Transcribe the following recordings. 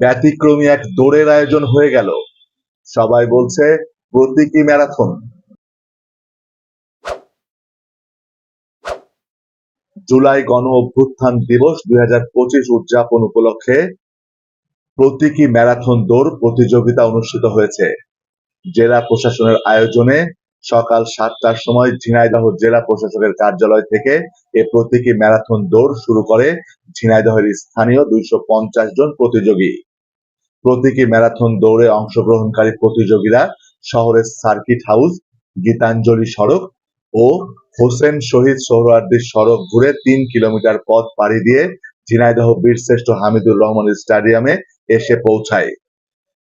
ব্যতিক্রমী এক দৌড়ের আয়োজন হয়ে গেল। সবাই বলছে, প্রতীকী ম্যারাথন। জুলাই গণ অভ্যুত্থান দিবস দুই হাজার পঁচিশ উদযাপন উপলক্ষে প্রতীকী ম্যারাথন দৌড় প্রতিযোগিতা অনুষ্ঠিত হয়েছে। জেলা প্রশাসনের আয়োজনে সকাল সাতটার সময় ঝিনাইদহ জেলা প্রশাসকের কার্যালয় থেকে এ প্রতীকী ম্যারাথন দৌড় শুরু করে ঝিনাইদহের স্থানীয় দুইশো পঞ্চাশ জন প্রতিযোগী। প্রতীকী ম্যারাথন দৌড়ে অংশগ্রহণকারী প্রতিযোগীরা শহরের সার্কিট হাউস, গীতাঞ্জলি সড়ক ও হোসেন শহীদ সোহরাওয়ার্দী সড়ক ঘুরে তিন কিলোমিটার পথ পাড়ি দিয়ে ঝিনাইদহ বীরশ্রেষ্ঠ হামিদুর রহমান স্টেডিয়ামে এসে পৌঁছায়।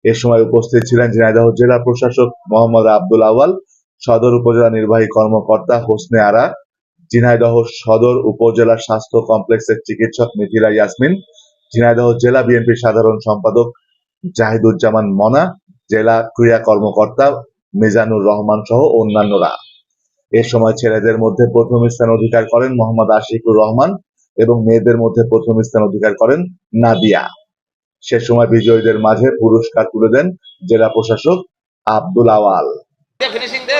এ সময় উপস্থিত ছিলেন ঝিনাইদহ জেলা প্রশাসক মোহাম্মদ আব্দুল আওয়াল সদর উপজেলা নির্বাহী কর্মকর্তা হোসনে আরা, ঝিনাইদহ সদর উপজেলা স্বাস্থ্য কমপ্লেক্সের চিকিৎসক মিথিলা ইয়াসমিন, ঝিনাইদহ জেলা বিএনপির সাধারণ সম্পাদক জাহিদুজ্জামান মনা, জেলা ক্রীড়া কর্মকর্তা মিজানুর রহমান সহ অন্যান্যরা। এ সময় ছেলেদের মধ্যে প্রথম স্থান অধিকার করেন মোহাম্মদ আশিকুর রহমান এবং মেয়েদের মধ্যে প্রথম স্থান অধিকার করেন নাদিয়া। সে সময় বিজয়ীদের মাঝে পুরস্কার তুলে দেন জেলা প্রশাসক আব্দুল আওয়াল। ফিনিশিং দে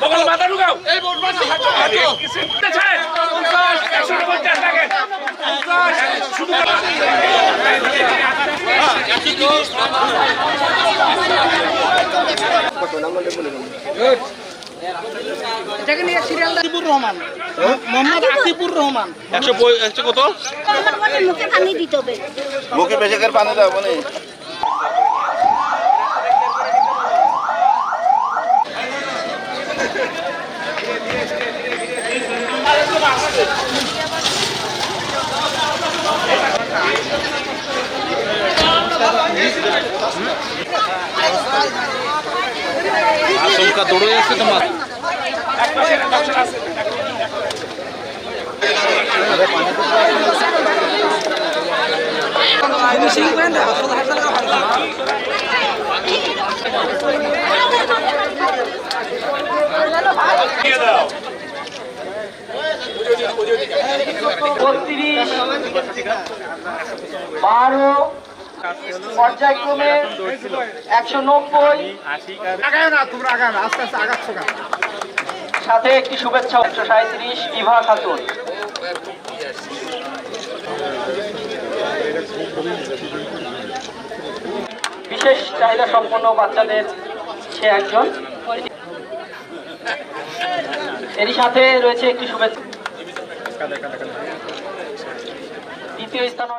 বগল মাথা ঢুকাও রহমান। মোহাম্মদ আতিপুর রহমান। একশো একশো কত? মুখে পানি দিতে হবে। মুখে পানি দাও মানে আশঙ্কা দৌড়ে যাচ্ছে তোমার বারো পর্যায়ক্রমে একশো নব্বই। সাথে একটি শুভেচ্ছা একশো সাঁত্রিশ ইভা খাতুন। বিশেষ চাহিদা সম্পন্ন বাচ্চাদের সে একজন। এরই সাথে রয়েছে একটি শুভেচ্ছা। দ্বিতীয় স্থান